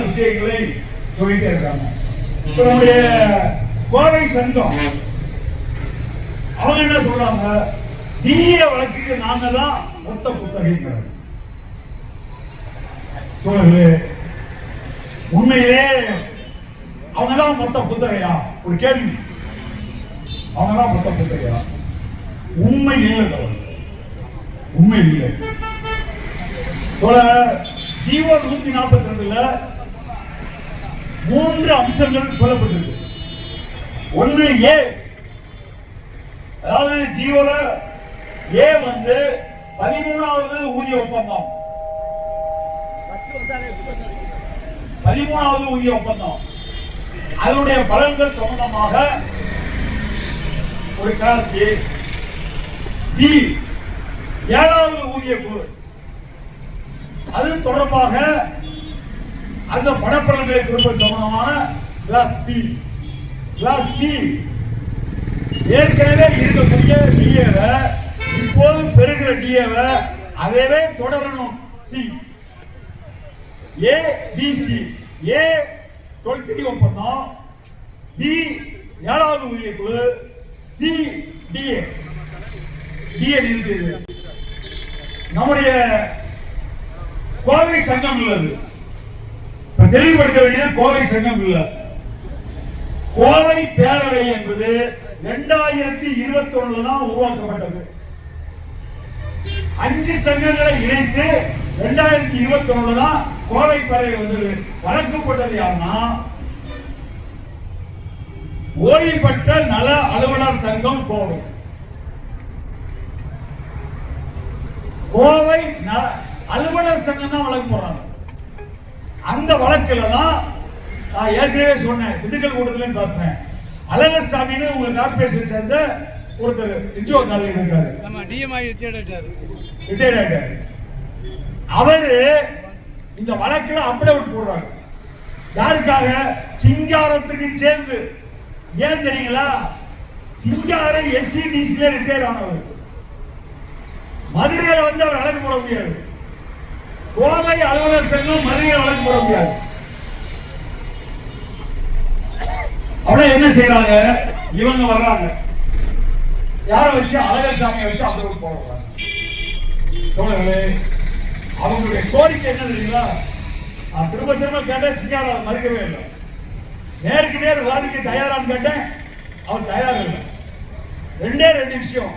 விஷயங்களை சொல்லிட்டே இருக்காங்க. இப்ப நம்முடைய கோவை சங்கம் அவங்க என்ன சொல்றாங்க? தீய வழக்குக்கு நாங்க தான் மொத்த புத்தகம் தோழர்களே, உண்மையிலே அவங்கதான் மொத்த புத்தகையா? ஒரு கேள்வி. அவங்கதான் மொத்த புத்தகையா? உண்மை இல்லை தோழர்களே. உண்மை இல்லை. தோழர் ஜீவோ நூத்தி நாற்பத்தி ரெண்டுல மூன்று அம்சங்கள் சொல்லப்பட்டிருக்கு. ஒண்ணு ஏ. அதாவது ஜீவோல ஏ வந்து பதிமூணாவது ஊதிய ஒப்பந்தம். பதிமூணாவது ஊதிய ஒப்பந்தம். அதனுடைய பலன்கள் சம்பந்தமாக ஒரு கிளாஸ் ஏ பி ஏழாவது ஊதிய குழு அது தொடர்பாக அந்த பணப்பலன்களை கொடுப்ப சமமான கிளாஸ் பி கிளாஸ் சி ஏற்கனவே இருக்கக்கூடிய டிஏவை இப்போது பெறுகிற டிஏவை அதவே தொடரணும். C A B C A தொழிற்கடி ஒப்பந்தம் பி ஏழாவது ஊதிய குழு சி டிஏ டிஏ இருக்குது நம்முடைய கோவை சங்கம் உள்ளது. தெளிவுபடுத்த வேண்டியது கோவை சங்கம் இல்ல. கோவை பேரவை என்பது இரண்டாயிரத்தி இருபத்தி ஒண்ணுல தான் உருவாக்கப்பட்டது. அஞ்சு சங்கங்களை இணைத்து இரண்டாயிரத்தி இருபத்தி ஒண்ணுல தான் கோவை பேரவை வந்தது வழங்கப்பட்டது யாருன்னா ஓய்வு பெற்ற நல அலுவலர் சங்கம் கோவை. கோவை நல- அலுவலர் சங்கம் தான் வழக்கு போறாங்க. அந்த வழக்குல தான் நான் ஏற்கனவே சொன்னேன் திண்டுக்கல் கூட்டத்துல பேசுறேன் அழகர் சாமின்னு உங்க கார்பரேஷன் சேர்ந்த ஒருத்தர் இன்ஜோ காலையில் இருக்காரு. ஆமா டிஎம்ஐ தேடிட்டாரு ரிட்டையர்ட் ஆயிட்டாரு. அவரு இந்த வழக்குல அப்டவுட் போடுறாரு. யாருக்காக? சிங்காரத்துக்கு சேர்ந்து. ஏன் தெரியுங்களா? சிங்காரம் எஸ்சிடிசில ரிட்டையர் ஆனவர். மதுரையில வந்து அவர் வழக்கு போட முடியாது. கோவை அலுவலர் செல்லும் மதுரையில் வழக்கு போட முடியாது. அப்படியே என்ன செய்யறாங்க இவங்க வர்றாங்க. யாரை வச்சு? அழகர் சாமியை வச்சு அந்த போட வர்றாங்க தோழர்களே அவங்களுடைய கோரிக்கை என்ன தெரியுங்களா? நான் திரும்ப திரும்ப கேட்டேன் சிங்கார மறுக்கவே இல்லை. நேருக்கு நேர் வாதிக்க தயாரான்னு கேட்டேன் அவர் தயாராக இல்லை. ரெண்டே ரெண்டு விஷயம்.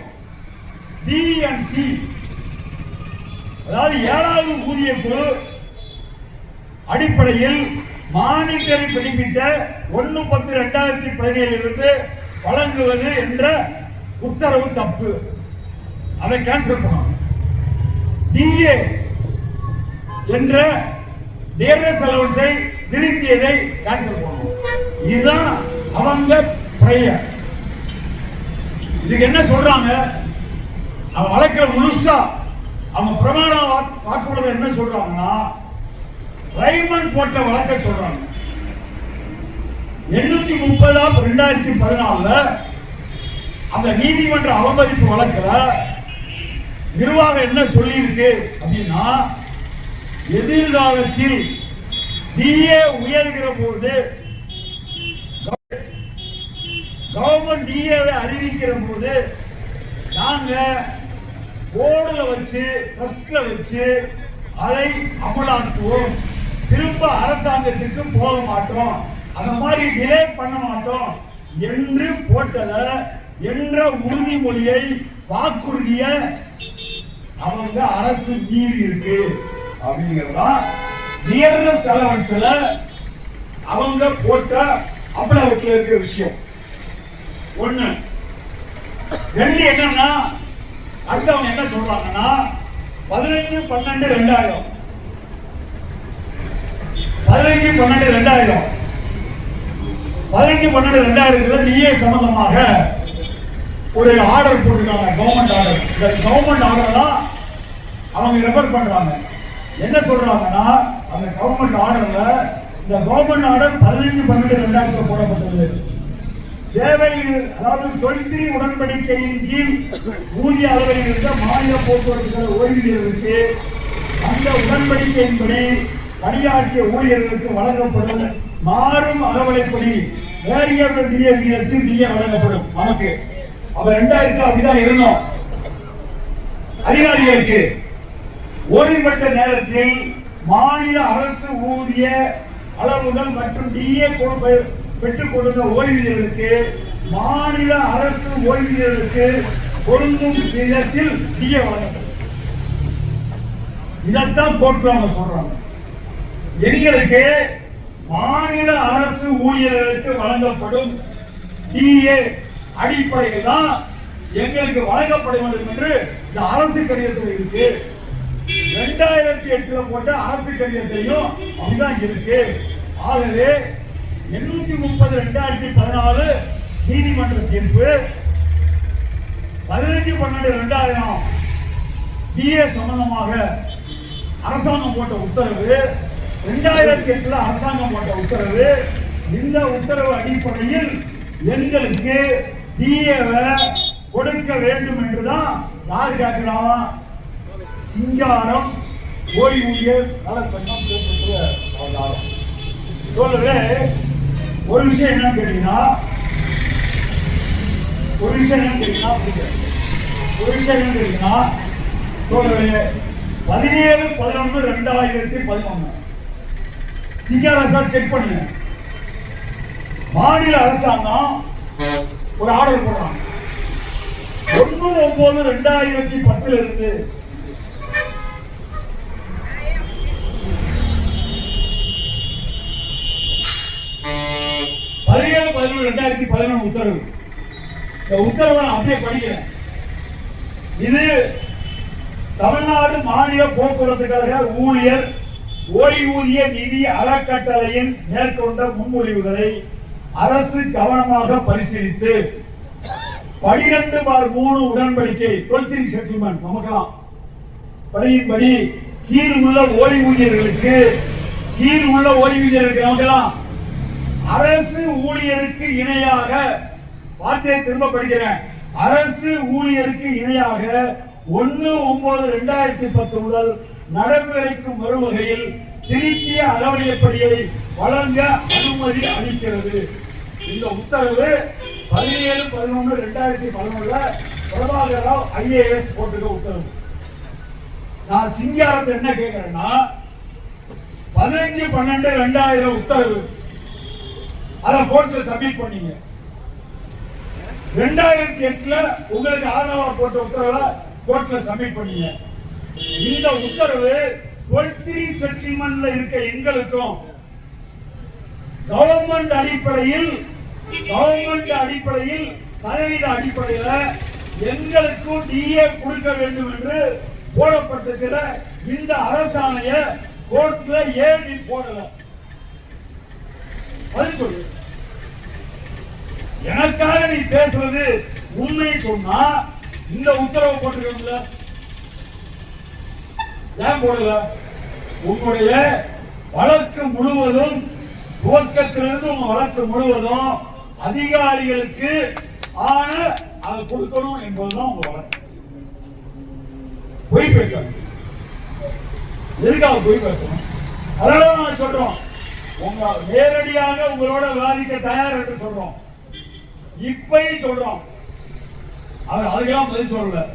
டி அண்ட் சி அதாவது ஏழாவது ஊதிய குழு அடிப்படையில் மானிட்டரி குறிப்பிட்ட ஒன்னு பத்து ரெண்டாயிரத்தி பதினேழுல இருந்து வழங்குவது என்ற உத்தரவு தப்பு. அதை கேன்சல் பண்ணணும். டிஏ என்ற டிஆர்எஸ் அலவன்ஸை நிறுத்தியதை கேன்சல் பண்ணணும். இதுதான் அவங்க பிரேயர் இதுக்கு என்ன சொல்றாங்க? அவன் வழக்கிற முழுசா அவங்க பிரமாண வாக்கு- வாக்குமூலத்தில் என்ன சொல்றாங்கன்னா ரைமன் போட்ட வழக்கை சொல்றாங்க. எண்ணூத்தி முப்பதாம் ரெண்டாயிரத்தி பதினாலுல அந்த நீதிமன்ற அவமதிப்பு வழக்குல நிர்வாகம் என்ன சொல்லியிருக்கு அப்படின்னா எதிர்காலத்தில் டிஏ உயர்கிற போது கவர்மெண்ட் டிஏவை அறிவிக்கிற போது நாங்கள் போர்டுல வச்சு ட்ரஸ்ட்ல வச்சு அதை அமலாக்குவோம். திரும்ப அரசாங்கத்துக்கு போக மாட்டோம். அந்த மாதிரி டிலே பண்ண மாட்டோம். என்று போட்டத என்ற உறுதிமொழியை வாக்குறுதிய அவங்க அரசு மீறி இருக்கு அப்படிங்கிறதா நியர்னஸ் அலவன்ஸ்ல அவங்க போட்ட அவ்வளவுல இருக்கிற விஷயம். ஒண்ணு. ரெண்டு என்னன்னா அடுத்து அவங்க என்ன சொல்றாங்கன்னா பதினஞ்சு பன்னெண்டு ரெண்டாயிரம். பதினஞ்சு பன்னெண்டு ரெண்டாயிரம். பதினஞ்சு பன்னெண்டு ரெண்டாயிரத்துல டிஏ சம்பந்தமாக ஒரு ஆர்டர் போட்டிருக்காங்க கவர்மெண்ட் ஆர்டர் இந்த கவர்மெண்ட் ஆர்டர் தான் அவங்க ரெஃபர் பண்றாங்க. என்ன சொல்றாங்கன்னா அந்த கவர்மெண்ட் ஆர்டர்ல இந்த கவர்மெண்ட் ஆர்டர் பதினஞ்சு பன்னெண்டு ரெண்டாயிரத்துல போடப்பட்டது. சேவையில் அதாவது தொழில்துறை உடன்படிக்கையின் கீழ் ஊதிய அளவில் இருந்த மாநில போக்குவரத்து கழக ஓய்வூதியர்களுக்கு அந்த உடன்படிக்கையின்படி பணியாற்றிய ஊழியர்களுக்கு வழங்கப்படும் மாறும் அகவலைப்படி வேரியபிள் டிஏ விகிதத்தில் டிஏ வழங்கப்படும். நமக்கு அவர் ரெண்டாயிரத்துல அப்படிதான் இருந்தோம். அதிகாரிகளுக்கு ஓய்வு பெற்ற நேரத்தில் மாநில அரசு ஊதிய அளவுகள் மற்றும் டிஏ பெற்றுக் கொடுத்த ஓய்வூதியர்களுக்கு மாநில அரசு ஓய்வூதியர்களுக்கு பொருந்தும் விதத்தில் டிஏ வழங்கப்படும் இதைத்தான் போட்டு அவங்க சொல்றாங்க. எங்களுக்கு மாநில அரசு ஊழியர்களுக்கு வழங்கப்படும் டிஏ அடிப்படையில் தான் எங்களுக்கு வழங்கப்பட வேண்டும் என்று இந்த அரசு கடிதத்தில் இருக்கு. ரெண்டாயிரத்தி எட்டுல போட்ட அரசு கடிதத்திலையும் அப்படிதான் இருக்கு. ஆகவே எண்ணூத்தி முப்பது ரெண்டாயிரத்தி பதினாலு நீதிமன்ற தீர்ப்பு. பதினஞ்சு பன்னெண்டு ரெண்டாயிரம். டிஏ சம்பந்தமாக அரசாங்கம் போட்ட உத்தரவு. ரெண்டாயிரத்தி எட்டுல அரசாங்கம் போட்ட உத்தரவு. இந்த உத்தரவு அடிப்படையில் எங்களுக்கு டிஏவை கொடுக்க வேண்டும் என்றுதான் யார் கேட்கிறாங்க சிங்காரம் ஓய்வூதியர் நல சங்கம் சொல்லவே ஒரு விஷயம் என்னன்னு கேட்டீங்கன்னா ஒரு விஷயம் என்னன்னு கேட்டீங்கன்னா ஒரு விஷயம் என்னன்னு கேட்டீங்கன்னா பதினேழு பதினொன்று ரெண்டாயிரத்தி பதினொன்று சிங்கார சார் செக் பண்ணுங்க. மாநில அரசாங்கம் ஒரு ஆர்டர் போடுறாங்க. ஒன்று ஒன்பது ரெண்டாயிரத்தி பத்துல இருந்து ரெண்டாயிரத்தி பதினொன்று உத்தரவு. இந்த உத்தரவை நான் அப்படியே படிக்கிறேன் இது தமிழ்நாடு மாநில போக்குவரத்து கழக ஊழியர் ஓய்வூதிய நிதி அறக்கட்டளையின் மேற்கொண்ட முன்மொழிவுகளை அரசு கவனமாக பரிசீலித்து பனிரெண்டு பார் மூணு உடன்படிக்கை டுவெல்த் செட்டில்மெண்ட் நமக்கலாம் படியின்படி கீழ் உள்ள ஓய்வூதியர்களுக்கு கீழ் உள்ள ஓய்வூதியர்களுக்கு நமக்கலாம் அரசு ஊழியருக்கு இணையாக வார்த்தையை திரும்ப படிக்கிறேன் அரசு ஊழியருக்கு இணையாக ஒன்னு ஒன்பது ரெண்டாயிரத்தி பத்து முதல் நடைமுறைக்கும் வரும் வகையில் திருத்திய அளவடியப்படியை வழங்க அனுமதி அளிக்கிறது. இந்த உத்தரவு பதினேழு பதினொன்று ரெண்டாயிரத்தி பதினொன்றுல பிரபாகர் ராவ் ஐஏஎஸ் போட்டுக்க உத்தரவு. நான் சிங்காரத்தை என்ன கேட்கிறேன்னா பதினஞ்சு பன்னெண்டு ரெண்டாயிரம் உத்தரவு. அதை கோர்ட்ல சப்மிட் பண்ணீங்க. ரெண்டாயிரத்தி எட்டுல உங்களுக்கு ஆதரவா போட்ட உத்தரவை கோர்ட்ல சப்மிட் பண்ணீங்க. இந்த உத்தரவு டுவெல் செட்டில்மெண்ட்ல இருக்க எங்களுக்கும் கவர்மெண்ட் அடிப்படையில் கவர்மெண்ட் அடிப்படையில் சதவீத அடிப்படையில எங்களுக்கும் டிஏ கொடுக்க வேண்டும் என்று போடப்பட்டிருக்கிற இந்த அரசாணைய கோர்ட்ல ஏன் போடல? பதில் சொல்லு. எனக்காக நீ பேசுறது உண்மை சொன்னா இந்த உத்தரவு போட்டிருக்கல ஏன் போடல? உன்னுடைய வழக்கு முழுவதும் துவக்கத்திலிருந்து உங்க வழக்கு முழுவதும் அதிகாரிகளுக்கு ஆன அதை கொடுக்கணும் என்பதுதான் உங்க வழக்கு. பொய் பேச எதுக்காக பொய் பேசணும் அதனால நான் சொல்றோம். உங்க நேரடியாக உங்களோட விவாதிக்க தயார் என்று சொல்றோம். இப்பயும் சொல்றோம். அவர் அதுக்கெல்லாம் பதில் சொல்லல.